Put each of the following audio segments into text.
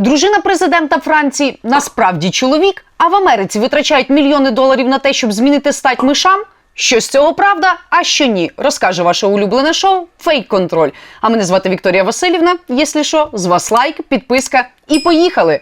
Дружина президента Франції насправді чоловік, а в Америці витрачають мільйони доларів на те, щоб змінити стать мишам. Що з цього правда, а що ні, розкаже ваше улюблене шоу Фейк Контроль. А мене звати Вікторія Васильівна. Якщо що, з вас лайк, підписка і поїхали.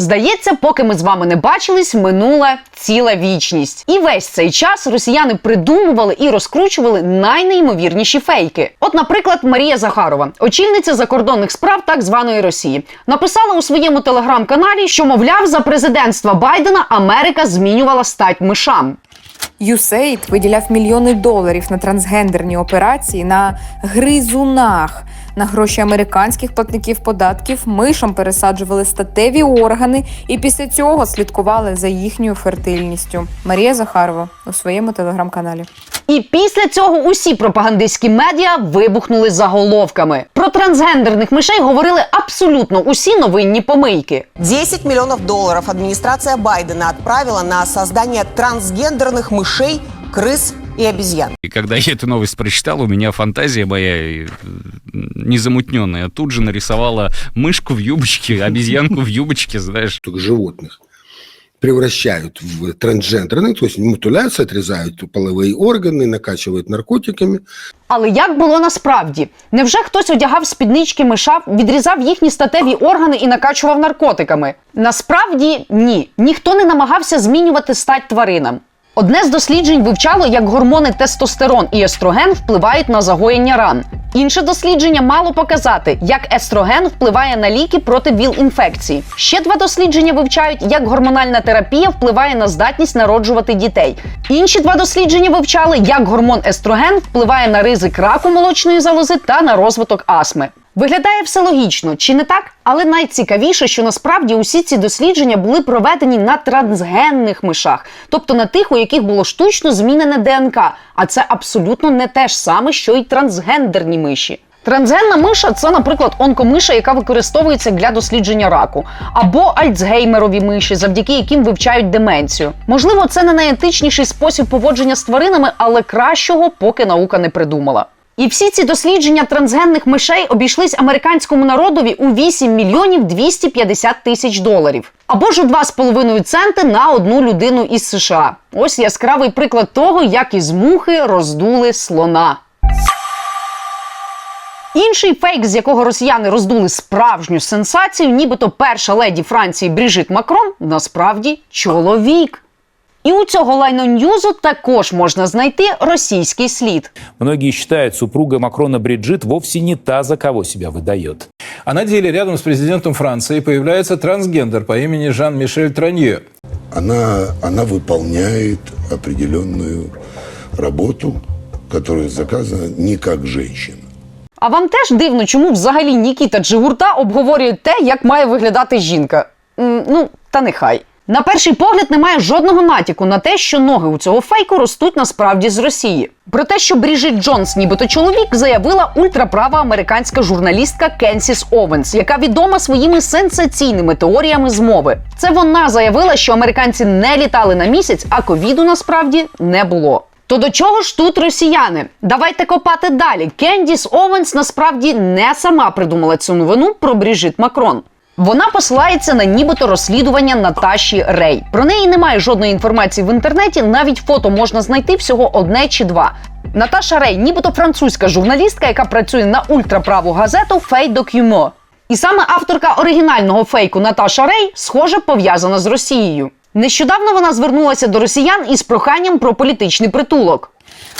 Здається, поки ми з вами не бачились, минула ціла вічність. І весь цей час росіяни придумували і розкручували найнеймовірніші фейки. От, наприклад, Марія Захарова, очільниця закордонних справ так званої Росії, написала у своєму телеграм-каналі, що, мовляв, за президентства Байдена Америка змінювала стать мишам. USAID виділяв мільйони доларів на трансгендерні операції на гризунах. На гроші американських платників податків мишам пересаджували статеві органи і після цього слідкували за їхньою фертильністю. Марія Захарова у своєму телеграм-каналі. І після цього усі пропагандистські медіа вибухнули заголовками. Про трансгендерних мишей говорили абсолютно усі новинні помийки. 10 миллионов долларов администрация Байдена отправила на создание трансгендерных мышей, крыс и обезьян. И когда я эту новость прочитал, у меня фантазия моя э, незамутненная тут же нарисовала мышку в юбочке, обезьянку в юбочке, знаешь. только животных превращают в трансгендерных, то есть мутуляция, отрезают половые органы, накачивают наркотиками. Але як було насправді? Невже хтось одягав спіднички миша, відрізав їхні статеві органи і накачував наркотиками? Насправді ні. Ніхто не намагався змінювати стать тваринам. Одне з досліджень вивчало, як гормони тестостерон і естроген впливають на загоєння ран. Інше дослідження мало показати, як естроген впливає на ліки проти ВІЛ-інфекції. Ще два дослідження вивчають, як гормональна терапія впливає на здатність народжувати дітей. Інші два дослідження вивчали, як гормон естроген впливає на ризик раку молочної залози та на розвиток астми. Виглядає все логічно, чи не так? Але найцікавіше, що насправді усі ці дослідження були проведені на трансгенних мишах, тобто на тих, у яких було штучно змінене ДНК. А це абсолютно не те ж саме, що й трансгендерні миші. Трансгенна миша це, наприклад, онкомиша, яка використовується для дослідження раку, або альцгеймерові миші, завдяки яким вивчають деменцію. Можливо, це не найетичніший спосіб поводження з тваринами, але кращого поки наука не придумала. І всі ці дослідження трансгенних мишей обійшлись американському народові у 8 мільйонів 250 тисяч доларів. Або ж у 2,5 центи на одну людину із США. Ось яскравий приклад того, як із мухи роздули слона. Інший фейк, з якого росіяни роздули справжню сенсацію, нібито перша леді Франції Бріжит Макрон насправді чоловік. І у цього лайноньюзу також можна знайти російський слід. Многие считают, супруга Макрона Бриджит вовсе не та, за кого себя выдает. А на деле рядом с президентом Франции появляется трансгендер по имени Жан-Мишель Транье. она, она выполняет определенную работу, которая заказана не как женщина. А вам теж дивно, чому взагалі Нікіта Джигурта обговорює те, як має виглядати жінка? М, ну, та нехай. На перший погляд немає жодного натяку на те, що ноги у цього фейку ростуть насправді з Росії. Про те, що Бріжит Джонс, нібито чоловік, заявила ультраправа американська журналістка Кенсіс Овенс, яка відома своїми сенсаційними теоріями змови. Це вона заявила, що американці не літали на місяць, а ковіду насправді не було. То до чого ж тут росіяни? Давайте копати далі. Кендіс Овенс насправді не сама придумала цю новину про Бріжит Макрон. Вона посилається на нібито розслідування Наташі Рей. Про неї немає жодної інформації в інтернеті, навіть фото можна знайти всього одне чи два. Наташа Рей, нібито французька журналістка, яка працює на ультраправу газету Фей Докюмо. І саме авторка оригінального фейку Наташа Рей, схоже, пов'язана з Росією. Нещодавно вона звернулася до росіян із проханням про політичний притулок.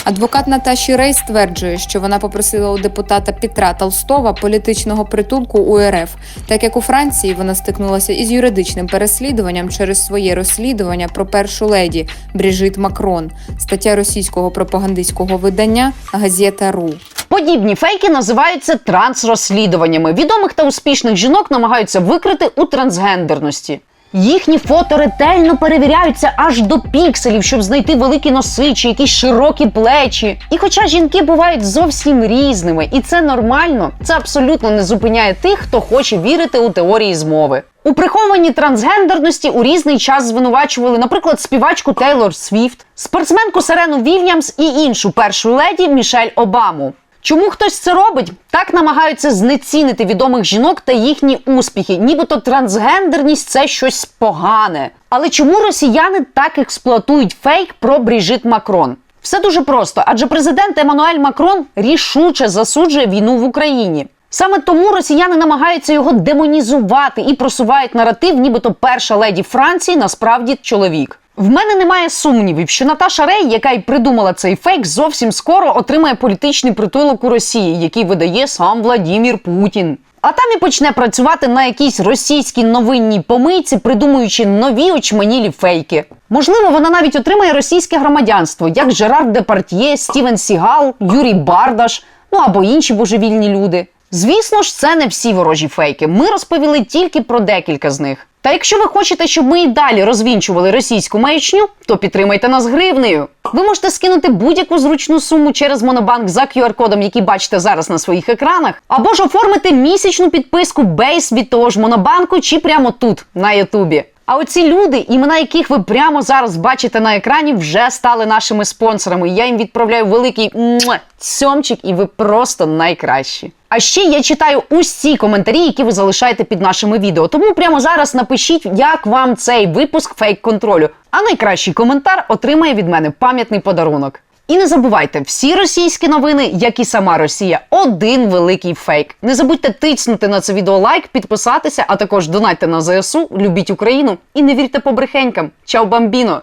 Адвокат Наташі Рей стверджує, що вона попросила у депутата Петра Толстова політичного притулку у РФ, так як у Франції вона стикнулася із юридичним переслідуванням через своє розслідування про першу леді Бріжит Макрон, стаття російського пропагандистського видання Газета Ру. Подібні фейки називаються трансрозслідуваннями. Відомих та успішних жінок намагаються викрити у трансгендерності. Їхні фото ретельно перевіряються аж до пікселів, щоб знайти великі носи чи якісь широкі плечі. І хоча жінки бувають зовсім різними, і це нормально, це абсолютно не зупиняє тих, хто хоче вірити у теорії змови. У прихованій трансгендерності у різний час звинувачували, наприклад, співачку Тейлор Свіфт, спортсменку Серену Вільямс і іншу першу леді Мішель Обаму. Чому хтось це робить? Так намагаються знецінити відомих жінок та їхні успіхи, нібито трансгендерність це щось погане. Але чому росіяни так експлуатують фейк про Бріжит Макрон? Все дуже просто, адже президент Еммануель Макрон рішуче засуджує війну в Україні. Саме тому росіяни намагаються його демонізувати і просувають наратив, нібито перша леді Франції насправді чоловік. В мене немає сумнівів, що Наташа Рей, яка й придумала цей фейк, зовсім скоро отримає політичний притулок у Росії, який видає сам Владімір Путін. А там і почне працювати на якійсь російській новинній помийці, придумуючи нові очманілі фейки. Можливо, вона навіть отримає російське громадянство, як Жерар Департьє, Стівен Сігал, Юрій Бардаш, ну або інші божевільні люди. Звісно ж, це не всі ворожі фейки. Ми розповіли тільки про декілька з них. Та якщо ви хочете, щоб ми і далі розвінчували російську маячню, то підтримайте нас гривнею. Ви можете скинути будь-яку зручну суму через Монобанк за QR-кодом, який бачите зараз на своїх екранах, або ж оформити місячну підписку Бейс від того ж Монобанку чи прямо тут, на Ютубі. А оці люди, імена яких ви прямо зараз бачите на екрані, вже стали нашими спонсорами. Я їм відправляю великий муа, цьомчик, і ви просто найкращі. А ще я читаю усі коментарі, які ви залишаєте під нашими відео. Тому прямо зараз напишіть, як вам цей випуск фейк контролю. А найкращий коментар отримає від мене пам'ятний подарунок. І не забувайте, всі російські новини, як і сама Росія, один великий фейк. Не забудьте тиснути на це відео лайк, підписатися, а також донайте на ЗСУ, любіть Україну і не вірте побрехенькам. Чао, бамбіно!